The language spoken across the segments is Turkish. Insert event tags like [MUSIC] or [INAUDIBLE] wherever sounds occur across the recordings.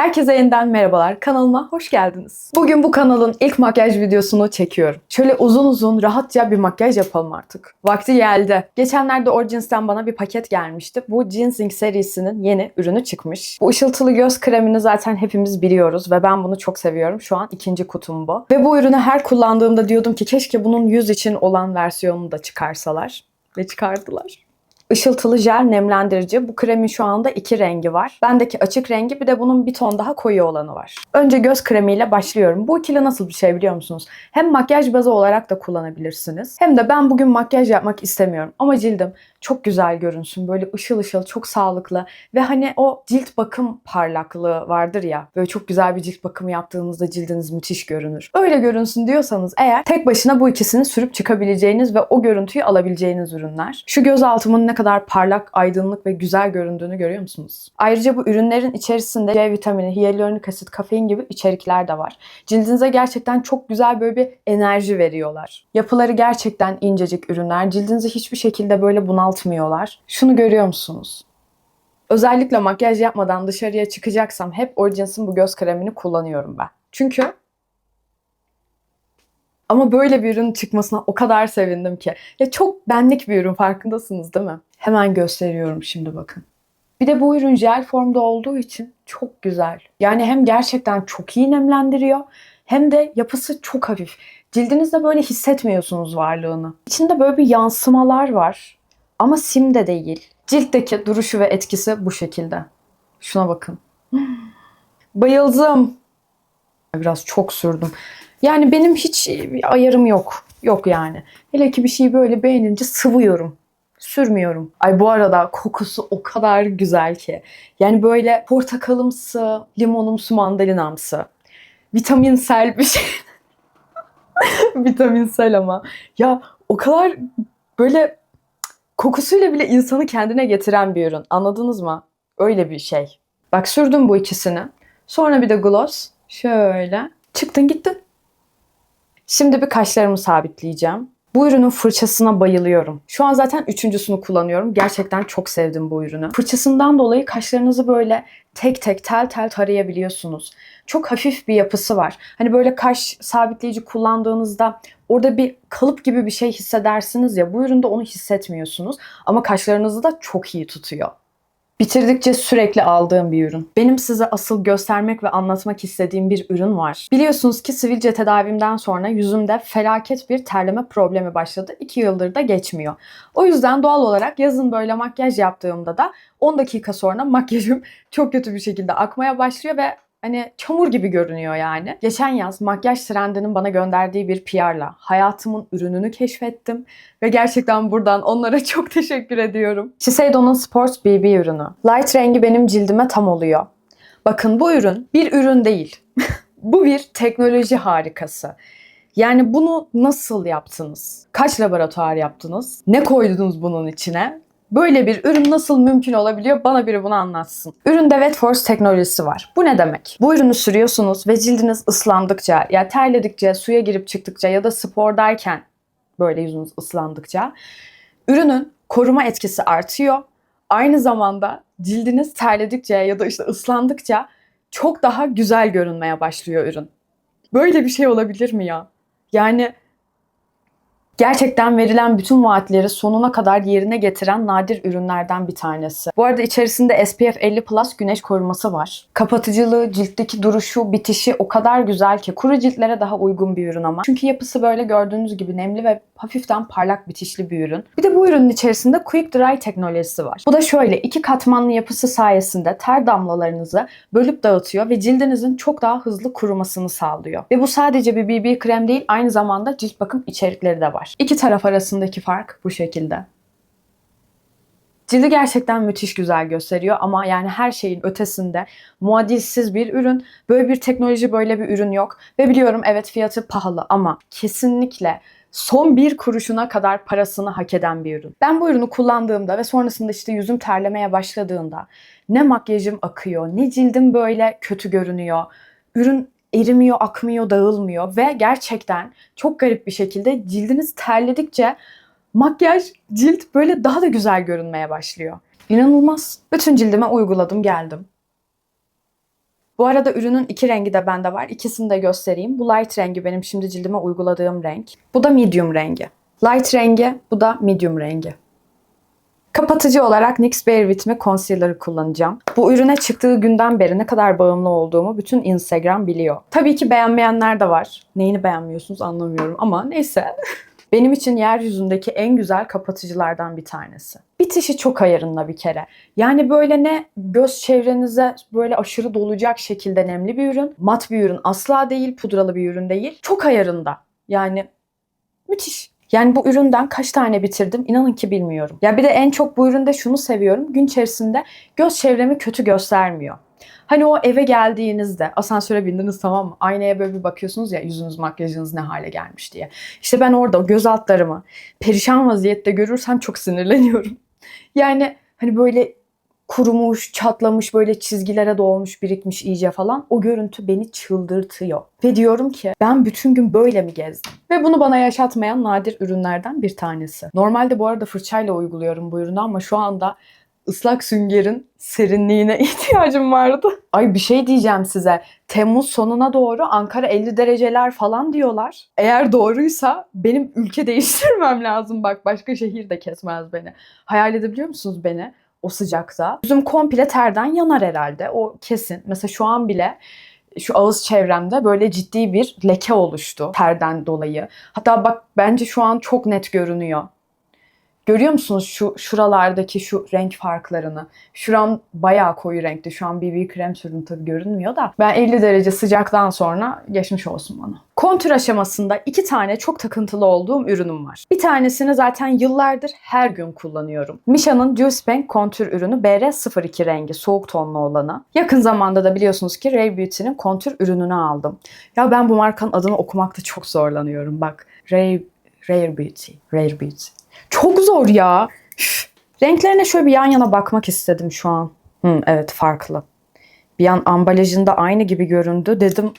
Herkese yeniden merhabalar. Kanalıma hoş geldiniz. Bugün bu kanalın ilk makyaj videosunu çekiyorum. Şöyle uzun uzun rahatça bir makyaj yapalım artık. Vakti geldi. Geçenlerde Origins'ten bana bir paket gelmişti. Bu Ginseng serisinin yeni ürünü çıkmış. Bu ışıltılı göz kremini zaten hepimiz biliyoruz ve ben bunu çok seviyorum. Şu an ikinci kutum bu. Ve bu ürünü her kullandığımda diyordum ki keşke bunun yüz için olan versiyonunu da çıkarsalar. Ve çıkardılar. Işıltılı jel nemlendirici. Bu kremin şu anda iki rengi var. Bendeki açık rengi bir de bunun bir ton daha koyu olanı var. Önce göz kremiyle başlıyorum. Bu ikili nasıl bir şey biliyor musunuz? Hem makyaj bazı olarak da kullanabilirsiniz. Hem de ben bugün makyaj yapmak istemiyorum. Ama cildim çok güzel görünsün. Böyle ışıl ışıl, çok sağlıklı. Ve hani o cilt bakım parlaklığı vardır ya. Böyle çok güzel bir cilt bakımı yaptığınızda cildiniz müthiş görünür. Öyle görünsün diyorsanız eğer tek başına bu ikisini sürüp çıkabileceğiniz ve o görüntüyü alabileceğiniz ürünler. Şu göz altımın ne kadar parlak, aydınlık ve güzel göründüğünü görüyor musunuz? Ayrıca bu ürünlerin içerisinde C vitamini, hyaluronik asit, kafein gibi içerikler de var. Cildinize gerçekten çok güzel böyle bir enerji veriyorlar. Yapıları gerçekten incecik ürünler. Cildinizi hiçbir şekilde böyle bunaltmıyorlar. Şunu görüyor musunuz? Özellikle makyaj yapmadan dışarıya çıkacaksam hep Origins'in bu göz kremini kullanıyorum ben. Çünkü ama böyle bir ürün çıkmasına o kadar sevindim ki. Ya çok benlik bir ürün farkındasınız değil mi? Hemen gösteriyorum şimdi bakın. Bir de bu ürün jel formda olduğu için çok güzel. Yani hem gerçekten çok iyi nemlendiriyor hem de yapısı çok hafif. Cildinizde böyle hissetmiyorsunuz varlığını. İçinde böyle bir yansımalar var ama sim de değil. Ciltteki duruşu ve etkisi bu şekilde. Şuna bakın. [GASPS] Bayıldım. Biraz çok sürdüm. Yani benim hiç bir ayarım yok. Yok yani. Hele ki bir şeyi böyle beğenince sıvıyorum. Sürmüyorum. Ay bu arada kokusu o kadar güzel ki. Yani böyle portakalımsı, limonumsu, mandalinamsı. Vitaminsel bir şey. [LAUGHS] Vitaminsel ama. Ya o kadar böyle kokusuyla bile insanı kendine getiren bir ürün. Anladınız mı? Öyle bir şey. Bak sürdüm bu ikisini. Sonra bir de gloss. Şöyle. Çıktın gittin. Şimdi bir kaşlarımı sabitleyeceğim. Bu ürünün fırçasına bayılıyorum. Şu an zaten üçüncüsünü kullanıyorum. Gerçekten çok sevdim bu ürünü. Fırçasından dolayı kaşlarınızı böyle tek tek tel tel tarayabiliyorsunuz. Çok hafif bir yapısı var. Hani böyle kaş sabitleyici kullandığınızda orada bir kalıp gibi bir şey hissedersiniz ya. Bu üründe onu hissetmiyorsunuz. Ama kaşlarınızı da çok iyi tutuyor. Bitirdikçe sürekli aldığım bir ürün. Benim size asıl göstermek ve anlatmak istediğim bir ürün var. Biliyorsunuz ki sivilce tedavimden sonra yüzümde felaket bir terleme problemi başladı. 2 yıldır da geçmiyor. O yüzden doğal olarak yazın böyle makyaj yaptığımda da 10 dakika sonra makyajım [LAUGHS] çok kötü bir şekilde akmaya başlıyor ve Hani çamur gibi görünüyor yani. Geçen yaz makyaj trendinin bana gönderdiği bir PR'la hayatımın ürününü keşfettim. Ve gerçekten buradan onlara [LAUGHS] çok teşekkür ediyorum. Shiseido'nun Sports BB ürünü. Light rengi benim cildime tam oluyor. Bakın bu ürün bir ürün değil. [LAUGHS] bu bir teknoloji harikası. Yani bunu nasıl yaptınız? Kaç laboratuvar yaptınız? Ne koydunuz bunun içine? Böyle bir ürün nasıl mümkün olabiliyor? Bana biri bunu anlatsın. Üründe Wet Force teknolojisi var. Bu ne demek? Bu ürünü sürüyorsunuz ve cildiniz ıslandıkça, ya terledikçe, suya girip çıktıkça ya da spordayken böyle yüzünüz ıslandıkça ürünün koruma etkisi artıyor. Aynı zamanda cildiniz terledikçe ya da işte ıslandıkça çok daha güzel görünmeye başlıyor ürün. Böyle bir şey olabilir mi ya? Yani Gerçekten verilen bütün vaatleri sonuna kadar yerine getiren nadir ürünlerden bir tanesi. Bu arada içerisinde SPF 50 Plus güneş koruması var. Kapatıcılığı, ciltteki duruşu, bitişi o kadar güzel ki kuru ciltlere daha uygun bir ürün ama. Çünkü yapısı böyle gördüğünüz gibi nemli ve hafiften parlak bitişli bir ürün. Bir de bu ürünün içerisinde Quick Dry teknolojisi var. Bu da şöyle iki katmanlı yapısı sayesinde ter damlalarınızı bölüp dağıtıyor ve cildinizin çok daha hızlı kurumasını sağlıyor. Ve bu sadece bir BB krem değil aynı zamanda cilt bakım içerikleri de var. İki taraf arasındaki fark bu şekilde. Cildi gerçekten müthiş güzel gösteriyor ama yani her şeyin ötesinde muadilsiz bir ürün. Böyle bir teknoloji, böyle bir ürün yok. Ve biliyorum evet fiyatı pahalı ama kesinlikle son bir kuruşuna kadar parasını hak eden bir ürün. Ben bu ürünü kullandığımda ve sonrasında işte yüzüm terlemeye başladığında ne makyajım akıyor, ne cildim böyle kötü görünüyor. Ürün erimiyor, akmıyor, dağılmıyor ve gerçekten çok garip bir şekilde cildiniz terledikçe makyaj, cilt böyle daha da güzel görünmeye başlıyor. İnanılmaz. Bütün cildime uyguladım geldim. Bu arada ürünün iki rengi de bende var. İkisini de göstereyim. Bu light rengi benim şimdi cildime uyguladığım renk. Bu da medium rengi. Light rengi, bu da medium rengi. Kapatıcı olarak NYX Bare With Me Concealer'ı kullanacağım. Bu ürüne çıktığı günden beri ne kadar bağımlı olduğumu bütün Instagram biliyor. Tabii ki beğenmeyenler de var. Neyini beğenmiyorsunuz anlamıyorum ama neyse. [LAUGHS] Benim için yeryüzündeki en güzel kapatıcılardan bir tanesi. Bitişi çok ayarında bir kere. Yani böyle ne göz çevrenize böyle aşırı dolacak şekilde nemli bir ürün. Mat bir ürün asla değil, pudralı bir ürün değil. Çok ayarında. Yani müthiş. Yani bu üründen kaç tane bitirdim inanın ki bilmiyorum. Ya bir de en çok bu üründe şunu seviyorum. Gün içerisinde göz çevremi kötü göstermiyor. Hani o eve geldiğinizde asansöre bindiniz tamam mı? Aynaya böyle bir bakıyorsunuz ya yüzünüz makyajınız ne hale gelmiş diye. İşte ben orada göz altlarımı perişan vaziyette görürsem çok sinirleniyorum. [LAUGHS] Yani hani böyle kurumuş, çatlamış, böyle çizgilere dolmuş, birikmiş iyice falan. O görüntü beni çıldırtıyor. Ve diyorum ki ben bütün gün böyle mi gezdim? Ve bunu bana yaşatmayan nadir ürünlerden bir tanesi. Normalde bu arada fırçayla uyguluyorum bu ürünü ama şu anda ıslak süngerin serinliğine [LAUGHS] ihtiyacım vardı. Ay bir şey diyeceğim size. Temmuz sonuna doğru Ankara 50 dereceler falan diyorlar. Eğer doğruysa benim ülke [LAUGHS] değiştirmem lazım. Bak başka şehir de kesmez beni. Hayal edebiliyor musunuz beni? O sıcakta. Yüzüm komple terden yanar herhalde. O kesin. Mesela şu an bile şu ağız çevremde böyle ciddi bir leke oluştu terden dolayı. Hatta bak bence şu an çok net görünüyor. Görüyor musunuz şu şuralardaki şu renk farklarını? Şuram bayağı koyu renkti. Şu an BB krem sürdüm tabii görünmüyor da. Ben 50 derece sıcaktan sonra geçmiş olsun bana. Kontür aşamasında iki tane çok takıntılı olduğum ürünüm var. Bir tanesini zaten yıllardır her gün kullanıyorum. Misha'nın Juice Bank kontür ürünü BR02 rengi soğuk tonlu olanı. Yakın zamanda da biliyorsunuz ki Ray Beauty'nin kontür ürününü aldım. Ya ben bu markanın adını okumakta çok zorlanıyorum bak. Ray Rare Beauty. Rare Beauty. Çok zor ya. Üf. Renklerine şöyle bir yan yana bakmak istedim şu an. Hı, evet farklı. Bir an ambalajında aynı gibi göründü. Dedim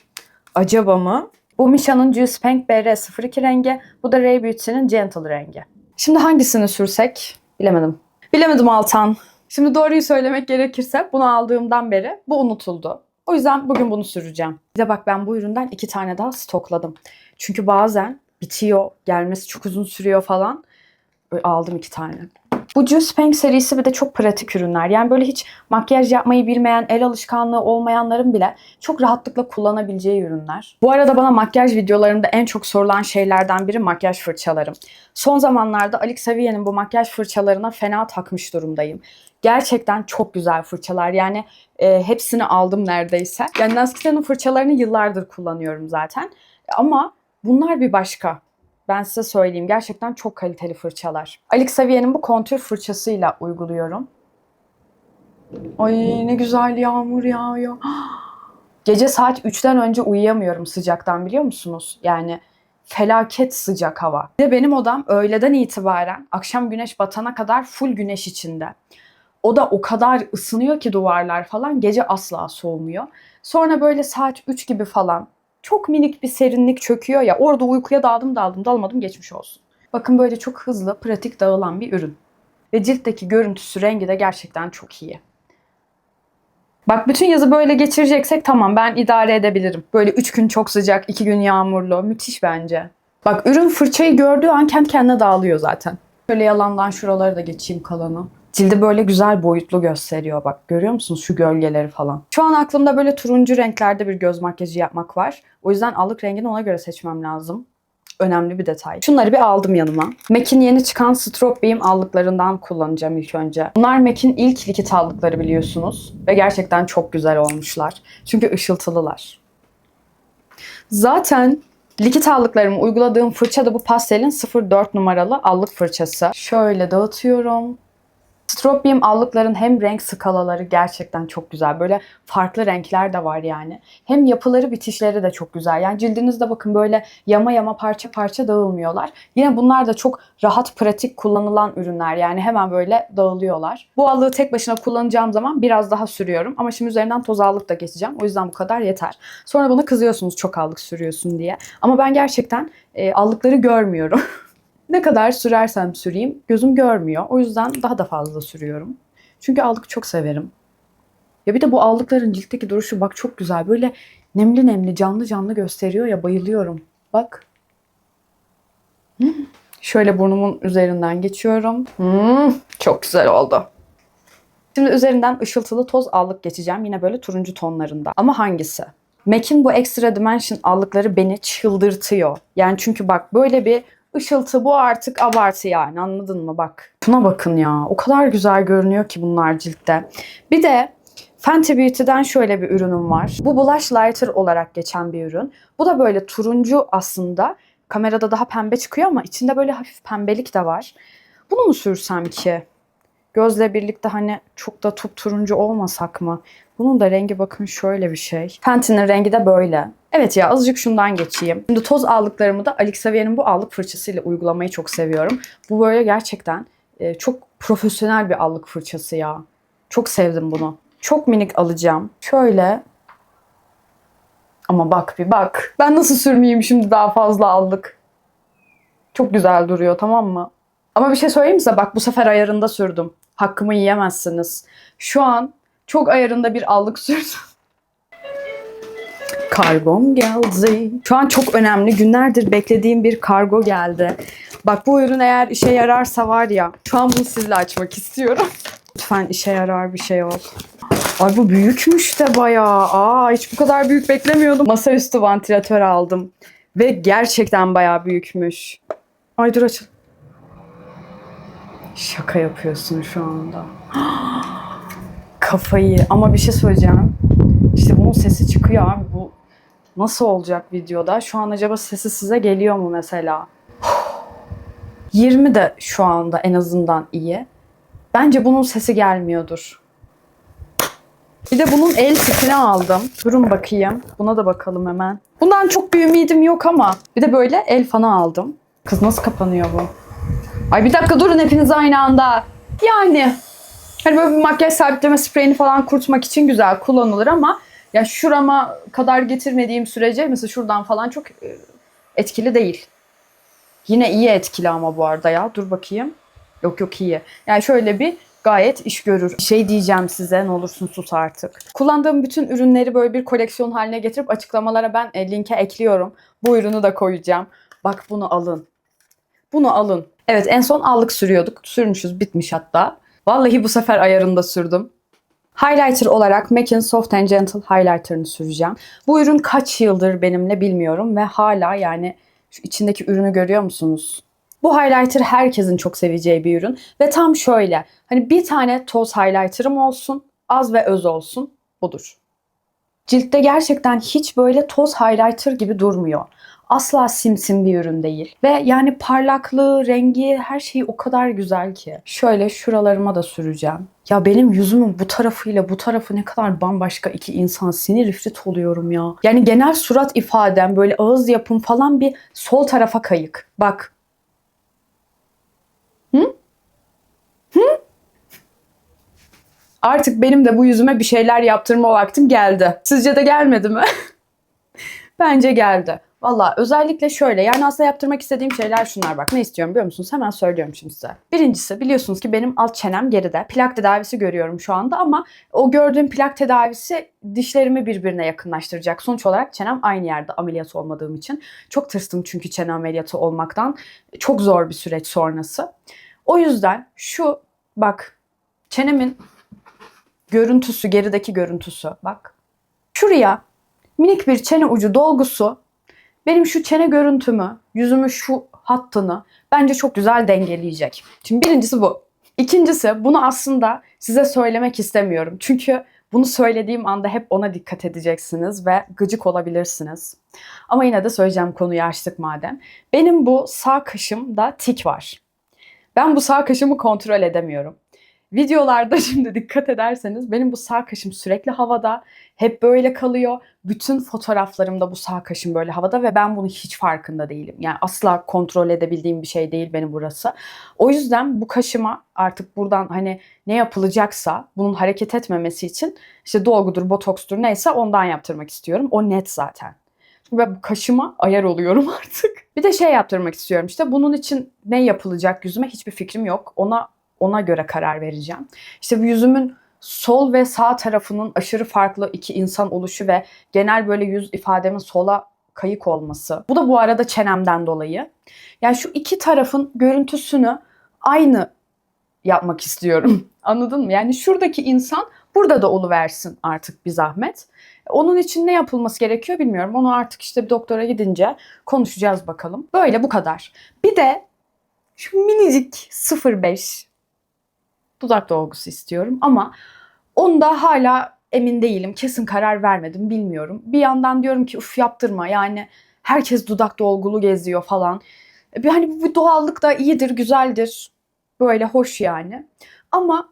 acaba mı? Bu Misha'nın Juice Pink BR02 rengi. Bu da Ray Beauty'nin Gentle rengi. Şimdi hangisini sürsek? Bilemedim. Bilemedim Altan. Şimdi doğruyu söylemek gerekirse bunu aldığımdan beri bu unutuldu. O yüzden bugün bunu süreceğim. Bir de bak ben bu üründen iki tane daha stokladım. Çünkü bazen bitiyor, gelmesi çok uzun sürüyor falan. Böyle aldım iki tane. Bu Juice Pink serisi bir de çok pratik ürünler. Yani böyle hiç makyaj yapmayı bilmeyen, el alışkanlığı olmayanların bile çok rahatlıkla kullanabileceği ürünler. Bu arada bana makyaj videolarımda en çok sorulan şeylerden biri makyaj fırçalarım. Son zamanlarda Alex Savier'in bu makyaj fırçalarına fena takmış durumdayım. Gerçekten çok güzel fırçalar. Yani e, hepsini aldım neredeyse. Yani Nascia'nın fırçalarını yıllardır kullanıyorum zaten. Ama bunlar bir başka. Ben size söyleyeyim. Gerçekten çok kaliteli fırçalar. Alex Savier'in bu kontür fırçasıyla uyguluyorum. Ay ne güzel yağmur yağıyor. [GASPS] Gece saat 3'ten önce uyuyamıyorum sıcaktan biliyor musunuz? Yani felaket sıcak hava. Bir de benim odam öğleden itibaren akşam güneş batana kadar full güneş içinde. O da o kadar ısınıyor ki duvarlar falan gece asla soğumuyor. Sonra böyle saat 3 gibi falan çok minik bir serinlik çöküyor ya orada uykuya daldım daldım dalmadım geçmiş olsun. Bakın böyle çok hızlı pratik dağılan bir ürün. Ve ciltteki görüntüsü rengi de gerçekten çok iyi. Bak bütün yazı böyle geçireceksek tamam ben idare edebilirim. Böyle 3 gün çok sıcak, 2 gün yağmurlu. Müthiş bence. Bak ürün fırçayı gördüğü an kendi kendine dağılıyor zaten. Şöyle yalandan şuraları da geçeyim kalanı. Cildi böyle güzel boyutlu gösteriyor bak. Görüyor musunuz şu gölgeleri falan. Şu an aklımda böyle turuncu renklerde bir göz makyajı yapmak var. O yüzden allık rengini ona göre seçmem lazım. Önemli bir detay. Şunları bir aldım yanıma. MAC'in yeni çıkan Strobe Beam allıklarından kullanacağım ilk önce. Bunlar MAC'in ilk likit aldıkları biliyorsunuz. Ve gerçekten çok güzel olmuşlar. Çünkü ışıltılılar. Zaten likit allıklarımı uyguladığım fırça da bu pastelin 04 numaralı allık fırçası. Şöyle dağıtıyorum. Strobium allıkların hem renk skalaları gerçekten çok güzel. Böyle farklı renkler de var yani. Hem yapıları bitişleri de çok güzel. Yani cildinizde bakın böyle yama yama parça parça dağılmıyorlar. Yine bunlar da çok rahat pratik kullanılan ürünler. Yani hemen böyle dağılıyorlar. Bu allığı tek başına kullanacağım zaman biraz daha sürüyorum. Ama şimdi üzerinden toz allık da geçeceğim. O yüzden bu kadar yeter. Sonra bana kızıyorsunuz çok allık sürüyorsun diye. Ama ben gerçekten e, allıkları görmüyorum. [LAUGHS] Ne kadar sürersem süreyim gözüm görmüyor. O yüzden daha da fazla sürüyorum. Çünkü allık çok severim. Ya bir de bu aldıkların ciltteki duruşu bak çok güzel. Böyle nemli nemli canlı canlı gösteriyor ya bayılıyorum. Bak. Hmm. [LAUGHS] Şöyle burnumun üzerinden geçiyorum. Hmm, çok güzel oldu. Şimdi üzerinden ışıltılı toz allık geçeceğim. Yine böyle turuncu tonlarında. Ama hangisi? MAC'in bu Extra Dimension allıkları beni çıldırtıyor. Yani çünkü bak böyle bir ışıltı bu artık abartı yani anladın mı bak. Şuna bakın ya o kadar güzel görünüyor ki bunlar ciltte. Bir de Fenty Beauty'den şöyle bir ürünüm var. Bu blush lighter olarak geçen bir ürün. Bu da böyle turuncu aslında. Kamerada daha pembe çıkıyor ama içinde böyle hafif pembelik de var. Bunu mu sürsem ki? Gözle birlikte hani çok da turuncu olmasak mı? Bunun da rengi bakın şöyle bir şey. Fenty'nin rengi de böyle. Evet ya azıcık şundan geçeyim. Şimdi toz allıklarımı da Alex Savier'in bu allık fırçasıyla uygulamayı çok seviyorum. Bu böyle gerçekten e, çok profesyonel bir allık fırçası ya. Çok sevdim bunu. Çok minik alacağım. Şöyle. Ama bak bir bak. Ben nasıl sürmeyeyim şimdi daha fazla aldık. Çok güzel duruyor tamam mı? Ama bir şey söyleyeyim size bak bu sefer ayarında sürdüm. Hakkımı yiyemezsiniz. Şu an çok ayarında bir allık sürdüm. Kargom geldi. Şu an çok önemli. Günlerdir beklediğim bir kargo geldi. Bak bu ürün eğer işe yararsa var ya. Şu an bunu sizle açmak istiyorum. Lütfen işe yarar bir şey ol. Ay bu büyükmüş de bayağı. Aa hiç bu kadar büyük beklemiyordum. Masaüstü vantilatör aldım. Ve gerçekten bayağı büyükmüş. Ay dur açıl. Şaka yapıyorsun şu anda. [GASPS] Kafayı. Ama bir şey söyleyeceğim. İşte bunun sesi çıkıyor abi. Nasıl olacak videoda? Şu an acaba sesi size geliyor mu mesela? 20 de şu anda en azından iyi. Bence bunun sesi gelmiyordur. Bir de bunun el tipini aldım. Durun bakayım. Buna da bakalım hemen. Bundan çok bir ümidim yok ama. Bir de böyle el fanı aldım. Kız nasıl kapanıyor bu? Ay bir dakika durun hepiniz aynı anda. Yani hani böyle bir makyaj sabitleme spreyini falan kurutmak için güzel kullanılır ama ya şurama kadar getirmediğim sürece mesela şuradan falan çok e, etkili değil. Yine iyi etkili ama bu arada ya. Dur bakayım. Yok yok iyi. Yani şöyle bir gayet iş görür. Şey diyeceğim size ne olursun sus artık. Kullandığım bütün ürünleri böyle bir koleksiyon haline getirip açıklamalara ben e, linke ekliyorum. Bu ürünü de koyacağım. Bak bunu alın. Bunu alın. Evet en son allık sürüyorduk. Sürmüşüz bitmiş hatta. Vallahi bu sefer ayarında sürdüm. Highlighter olarak MAC'in Soft and Gentle Highlighter'ını süreceğim. Bu ürün kaç yıldır benimle bilmiyorum ve hala yani şu içindeki ürünü görüyor musunuz? Bu highlighter herkesin çok seveceği bir ürün ve tam şöyle hani bir tane toz highlighter'ım olsun az ve öz olsun budur. Ciltte gerçekten hiç böyle toz highlighter gibi durmuyor. Asla simsim bir ürün değil. Ve yani parlaklığı, rengi, her şeyi o kadar güzel ki. Şöyle şuralarıma da süreceğim. Ya benim yüzümün bu tarafıyla bu tarafı ne kadar bambaşka iki insan. Sinir ifrit oluyorum ya. Yani genel surat ifadem, böyle ağız yapım falan bir sol tarafa kayık. Bak. Hı? Hı? Artık benim de bu yüzüme bir şeyler yaptırma vaktim geldi. Sizce de gelmedi mi? [LAUGHS] Bence geldi. Valla özellikle şöyle yani aslında yaptırmak istediğim şeyler şunlar bak. Ne istiyorum biliyor musunuz? Hemen söylüyorum şimdi size. Birincisi biliyorsunuz ki benim alt çenem geride. Plak tedavisi görüyorum şu anda ama o gördüğüm plak tedavisi dişlerimi birbirine yakınlaştıracak. Sonuç olarak çenem aynı yerde ameliyat olmadığım için. Çok tırstım çünkü çene ameliyatı olmaktan. Çok zor bir süreç sonrası. O yüzden şu bak çenemin görüntüsü, gerideki görüntüsü bak. Şuraya minik bir çene ucu dolgusu benim şu çene görüntümü, yüzümü şu hattını bence çok güzel dengeleyecek. Şimdi birincisi bu. İkincisi bunu aslında size söylemek istemiyorum. Çünkü bunu söylediğim anda hep ona dikkat edeceksiniz ve gıcık olabilirsiniz. Ama yine de söyleyeceğim konuyu açtık madem. Benim bu sağ kaşımda tik var. Ben bu sağ kaşımı kontrol edemiyorum. Videolarda [LAUGHS] şimdi dikkat ederseniz benim bu sağ kaşım sürekli havada. Hep böyle kalıyor. Bütün fotoğraflarımda bu sağ kaşım böyle havada ve ben bunu hiç farkında değilim. Yani asla kontrol edebildiğim bir şey değil benim burası. O yüzden bu kaşıma artık buradan hani ne yapılacaksa bunun hareket etmemesi için işte dolgudur, botokstur neyse ondan yaptırmak istiyorum. O net zaten. Ben bu kaşıma ayar oluyorum [LAUGHS] artık. Bir de şey yaptırmak istiyorum işte bunun için ne yapılacak yüzüme hiçbir fikrim yok. Ona ona göre karar vereceğim. İşte bu yüzümün sol ve sağ tarafının aşırı farklı iki insan oluşu ve genel böyle yüz ifademin sola kayık olması. Bu da bu arada çenemden dolayı. Yani şu iki tarafın görüntüsünü aynı yapmak istiyorum. [LAUGHS] Anladın mı? Yani şuradaki insan burada da oluversin artık bir zahmet. Onun için ne yapılması gerekiyor bilmiyorum. Onu artık işte bir doktora gidince konuşacağız bakalım. Böyle bu kadar. Bir de şu minicik 05 dudak dolgusu istiyorum ama onda hala emin değilim. Kesin karar vermedim bilmiyorum. Bir yandan diyorum ki uf yaptırma yani herkes dudak dolgulu geziyor falan. Bir hani bu doğallık da iyidir, güzeldir. Böyle hoş yani. Ama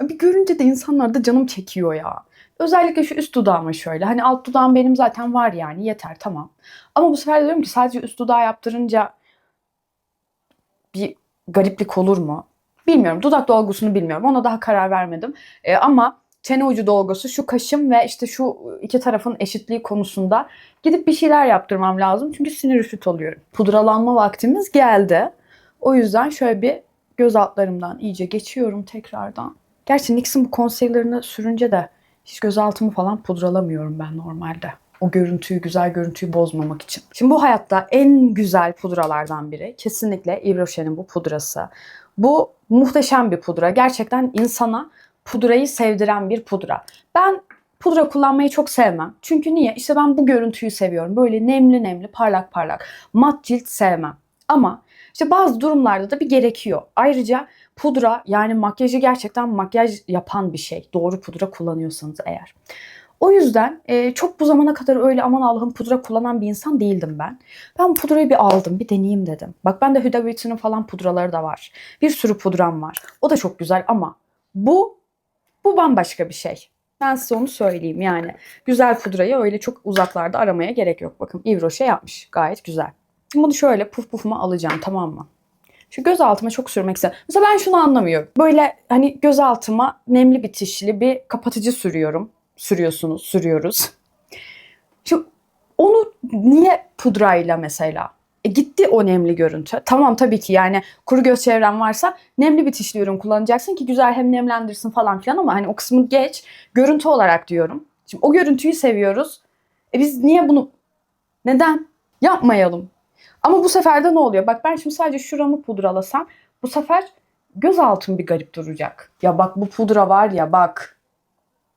bir görünce de insanlarda canım çekiyor ya. Özellikle şu üst dudağıma şöyle. Hani alt dudağım benim zaten var yani yeter tamam. Ama bu sefer diyorum ki sadece üst dudağı yaptırınca bir gariplik olur mu? Bilmiyorum. Dudak dolgusunu bilmiyorum. Ona daha karar vermedim. Ee, ama çene ucu dolgusu, şu kaşım ve işte şu iki tarafın eşitliği konusunda gidip bir şeyler yaptırmam lazım. Çünkü sinir üstüt oluyorum. Pudralanma vaktimiz geldi. O yüzden şöyle bir göz altlarımdan iyice geçiyorum tekrardan. Gerçi NYX'in bu concealer'ını sürünce de hiç göz altımı falan pudralamıyorum ben normalde. O görüntüyü, güzel görüntüyü bozmamak için. Şimdi bu hayatta en güzel pudralardan biri kesinlikle Yves Rocher'in bu pudrası. Bu muhteşem bir pudra. Gerçekten insana pudrayı sevdiren bir pudra. Ben pudra kullanmayı çok sevmem. Çünkü niye? İşte ben bu görüntüyü seviyorum. Böyle nemli nemli, parlak parlak. Mat cilt sevmem. Ama işte bazı durumlarda da bir gerekiyor. Ayrıca pudra yani makyajı gerçekten makyaj yapan bir şey. Doğru pudra kullanıyorsanız eğer. O yüzden e, çok bu zamana kadar öyle aman Allah'ım pudra kullanan bir insan değildim ben. Ben pudrayı bir aldım, bir deneyeyim dedim. Bak ben de Huda Beauty'nin falan pudraları da var. Bir sürü pudram var. O da çok güzel ama bu bu bambaşka bir şey. Ben size onu söyleyeyim yani. Güzel pudrayı öyle çok uzaklarda aramaya gerek yok. Bakın Yves Rocher yapmış. Gayet güzel. Bunu şöyle puf pufuma alacağım tamam mı? Şu göz altıma çok sürmek istedim. Mesela ben şunu anlamıyorum. Böyle hani göz altıma nemli bitişli bir kapatıcı sürüyorum. Sürüyorsunuz, sürüyoruz. Şu onu niye pudrayla mesela? E gitti o nemli görüntü. Tamam tabii ki yani kuru göz çevren varsa nemli bitişli ürün kullanacaksın ki güzel hem nemlendirsin falan filan ama hani o kısmı geç. Görüntü olarak diyorum. Şimdi o görüntüyü seviyoruz. E biz niye bunu neden yapmayalım? Ama bu sefer de ne oluyor? Bak ben şimdi sadece şuramı pudralasam bu sefer göz altım bir garip duracak. Ya bak bu pudra var ya bak.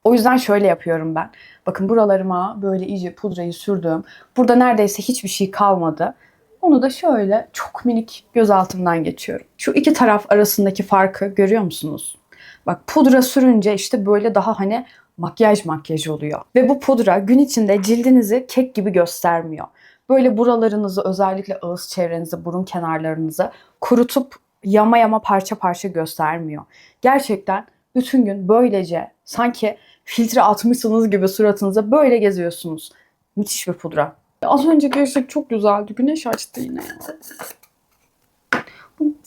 O yüzden şöyle yapıyorum ben. Bakın buralarıma böyle iyice pudrayı sürdüm. Burada neredeyse hiçbir şey kalmadı. Onu da şöyle çok minik göz altımdan geçiyorum. Şu iki taraf arasındaki farkı görüyor musunuz? Bak pudra sürünce işte böyle daha hani makyaj makyaj oluyor. Ve bu pudra gün içinde cildinizi kek gibi göstermiyor. Böyle buralarınızı özellikle ağız çevrenizi, burun kenarlarınızı kurutup yama yama parça parça göstermiyor. Gerçekten bütün gün böylece sanki filtre atmışsınız gibi suratınıza böyle geziyorsunuz. Müthiş bir pudra. Az önce gerçek çok güzeldi. Güneş açtı yine.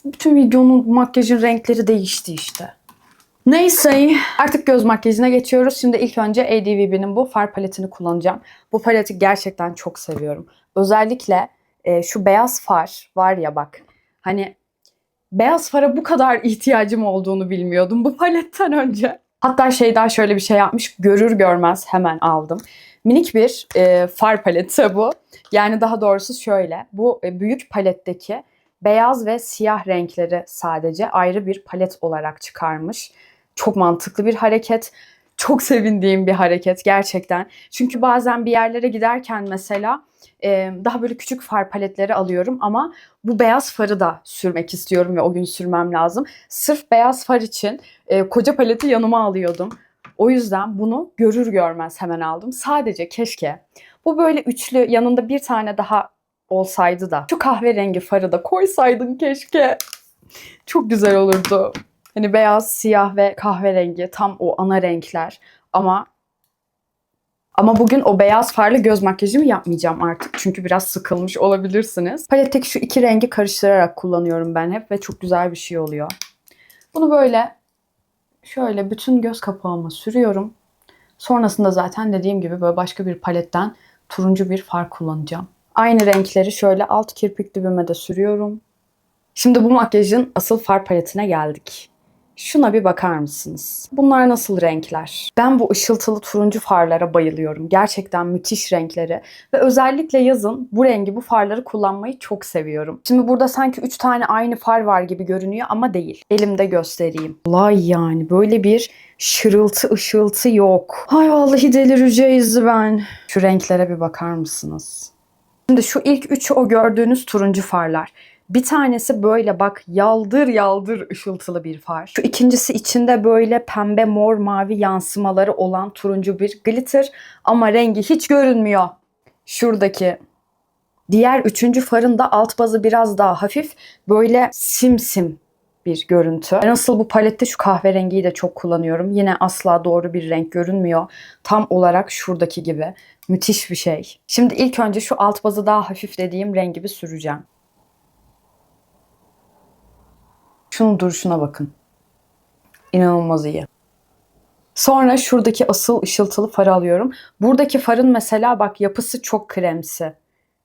Bütün videonun makyajın renkleri değişti işte. Neyse artık göz makyajına geçiyoruz. Şimdi ilk önce ADVB'nin bu far paletini kullanacağım. Bu paleti gerçekten çok seviyorum. Özellikle e, şu beyaz far var ya bak. Hani beyaz fara bu kadar [LAUGHS] ihtiyacım olduğunu bilmiyordum bu paletten önce. Hatta şey daha şöyle bir şey yapmış. Görür görmez hemen aldım. Minik bir e, far paleti bu. Yani daha doğrusu şöyle. Bu e, büyük paletteki beyaz ve siyah renkleri sadece ayrı bir palet olarak çıkarmış. Çok mantıklı bir hareket. Çok sevindiğim bir hareket gerçekten. Çünkü bazen bir yerlere giderken mesela e, daha böyle küçük far paletleri alıyorum ama bu beyaz farı da sürmek istiyorum ve o gün sürmem lazım. Sırf beyaz far için e, koca paleti yanıma alıyordum. O yüzden bunu görür görmez hemen aldım. Sadece keşke bu böyle üçlü yanında bir tane daha olsaydı da şu kahverengi farı da koysaydın keşke. Çok güzel olurdu. Hani beyaz, siyah ve kahverengi tam o ana renkler. Ama ama bugün o beyaz farlı göz makyajımı yapmayacağım artık. Çünkü biraz sıkılmış olabilirsiniz. Paletteki şu iki rengi karıştırarak kullanıyorum ben hep ve çok güzel bir şey oluyor. Bunu böyle şöyle bütün göz kapağıma sürüyorum. Sonrasında zaten dediğim gibi böyle başka bir paletten turuncu bir far kullanacağım. Aynı renkleri şöyle alt kirpik dibime de sürüyorum. Şimdi bu makyajın asıl far paletine geldik. Şuna bir bakar mısınız? Bunlar nasıl renkler? Ben bu ışıltılı turuncu farlara bayılıyorum. Gerçekten müthiş renkleri. Ve özellikle yazın bu rengi, bu farları kullanmayı çok seviyorum. Şimdi burada sanki 3 tane aynı far var gibi görünüyor ama değil. Elimde göstereyim. Olay yani böyle bir şırıltı ışıltı yok. Ay vallahi delireceğiz ben. Şu renklere bir bakar mısınız? Şimdi şu ilk üçü o gördüğünüz turuncu farlar. Bir tanesi böyle bak yaldır yaldır ışıltılı bir far. Şu ikincisi içinde böyle pembe mor mavi yansımaları olan turuncu bir glitter ama rengi hiç görünmüyor. Şuradaki diğer üçüncü farın da alt bazı biraz daha hafif böyle simsim bir görüntü. Ben asıl bu palette şu kahverengiyi de çok kullanıyorum. Yine asla doğru bir renk görünmüyor. Tam olarak şuradaki gibi. Müthiş bir şey. Şimdi ilk önce şu alt bazı daha hafif dediğim rengi bir süreceğim. Şunun duruşuna bakın. İnanılmaz iyi. Sonra şuradaki asıl ışıltılı farı alıyorum. Buradaki farın mesela bak yapısı çok kremsi.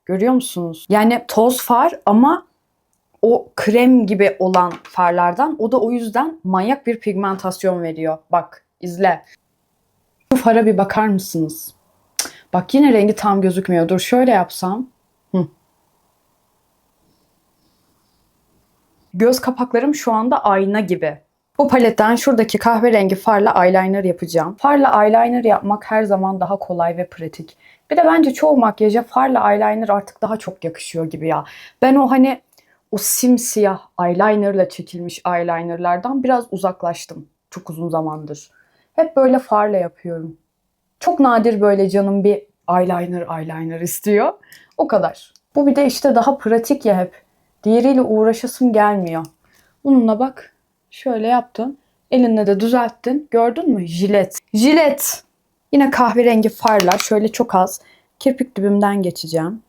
Görüyor musunuz? Yani toz far ama o krem gibi olan farlardan. O da o yüzden manyak bir pigmentasyon veriyor. Bak izle. Bu fara bir bakar mısınız? Bak yine rengi tam gözükmüyor. Dur şöyle yapsam. Göz kapaklarım şu anda ayna gibi. Bu paletten şuradaki kahverengi farla eyeliner yapacağım. Farla eyeliner yapmak her zaman daha kolay ve pratik. Bir de bence çoğu makyaja farla eyeliner artık daha çok yakışıyor gibi ya. Ben o hani o simsiyah eyelinerla çekilmiş eyelinerlardan biraz uzaklaştım çok uzun zamandır. Hep böyle farla yapıyorum. Çok nadir böyle canım bir eyeliner eyeliner istiyor. O kadar. Bu bir de işte daha pratik ya hep. Diğeriyle uğraşasım gelmiyor. Bununla bak şöyle yaptın. Elinle de düzelttin. Gördün mü? Jilet. Jilet. Yine kahverengi farlar. Şöyle çok az. Kirpik dibimden geçeceğim.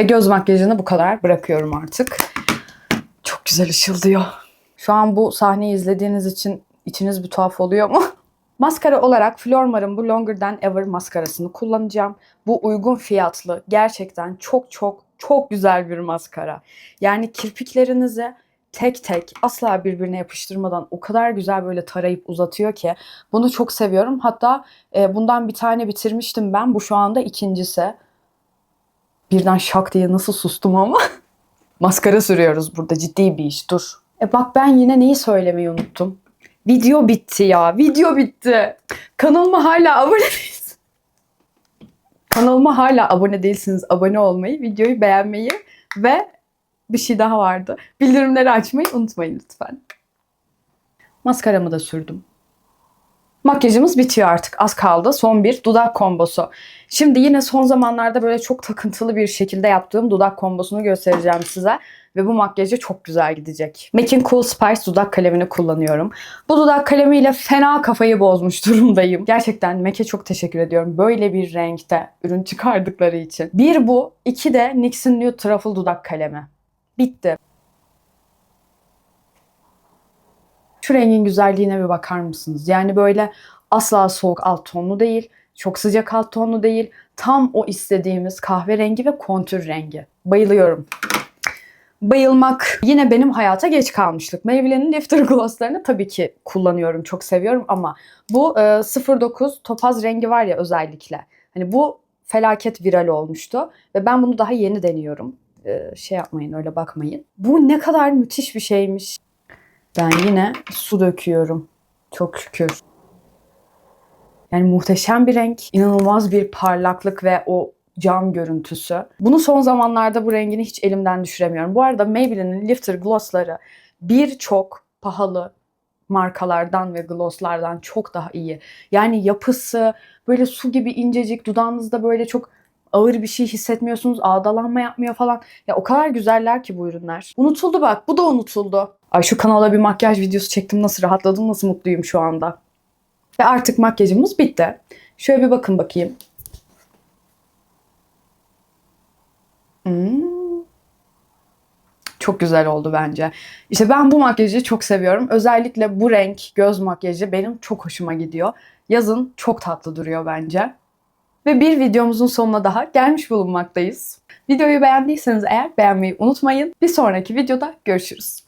Ve göz makyajını bu kadar bırakıyorum artık. Çok güzel ışıldıyor. Şu an bu sahneyi izlediğiniz için içiniz bir tuhaf oluyor mu? [LAUGHS] Maskara olarak Flormar'ın bu Longer Than Ever maskarasını kullanacağım. Bu uygun fiyatlı, gerçekten çok çok çok güzel bir maskara. Yani kirpiklerinizi tek tek asla birbirine yapıştırmadan o kadar güzel böyle tarayıp uzatıyor ki bunu çok seviyorum. Hatta e, bundan bir tane bitirmiştim ben. Bu şu anda ikincisi. Birden şak diye nasıl sustum ama. [LAUGHS] Maskara sürüyoruz burada ciddi bir iş dur. E bak ben yine neyi söylemeyi unuttum. Video bitti ya. Video bitti. Kanalıma hala abone değilsiniz. Kanalıma hala abone değilsiniz. Abone olmayı, videoyu beğenmeyi ve bir şey daha vardı. Bildirimleri açmayı unutmayın lütfen. Maskaramı da sürdüm. Makyajımız bitiyor artık. Az kaldı. Son bir dudak kombosu. Şimdi yine son zamanlarda böyle çok takıntılı bir şekilde yaptığım dudak kombosunu göstereceğim size. Ve bu makyaja çok güzel gidecek. MAC'in Cool Spice dudak kalemini kullanıyorum. Bu dudak kalemiyle fena kafayı bozmuş [LAUGHS] durumdayım. Gerçekten MAC'e çok teşekkür ediyorum. Böyle bir renkte ürün çıkardıkları için. Bir bu, iki de NYX'in Nude Truffle dudak kalemi. Bitti. Şu rengin güzelliğine bir bakar mısınız? Yani böyle asla soğuk alt tonlu değil, çok sıcak alt tonlu değil. Tam o istediğimiz kahverengi ve kontür rengi. Bayılıyorum. Bayılmak yine benim hayata geç kalmışlık. Maybelline'in Lifter Gloss'larını tabii ki kullanıyorum, çok seviyorum ama bu e, 09 topaz rengi var ya özellikle. Hani bu felaket viral olmuştu ve ben bunu daha yeni deniyorum. E, şey yapmayın öyle bakmayın. Bu ne kadar müthiş bir şeymiş. Ben yine su döküyorum. Çok şükür. Yani muhteşem bir renk, inanılmaz bir parlaklık ve o cam görüntüsü. Bunu son zamanlarda bu rengini hiç elimden düşüremiyorum. Bu arada Maybelline'in Lifter Gloss'ları birçok pahalı markalardan ve glosslardan çok daha iyi. Yani yapısı böyle su gibi incecik, dudağınızda böyle çok ağır bir şey hissetmiyorsunuz, ağdalanma yapmıyor falan. Ya o kadar güzeller ki bu ürünler. Unutuldu bak, bu da unutuldu. Ay şu kanala bir makyaj videosu çektim, nasıl rahatladım, nasıl mutluyum şu anda. Ve artık makyajımız bitti. Şöyle bir bakın bakayım. Hmm. Çok güzel oldu bence. İşte ben bu makyajı çok seviyorum. Özellikle bu renk göz makyajı benim çok hoşuma gidiyor. Yazın çok tatlı duruyor bence. Ve bir videomuzun sonuna daha gelmiş bulunmaktayız. Videoyu beğendiyseniz eğer beğenmeyi unutmayın. Bir sonraki videoda görüşürüz.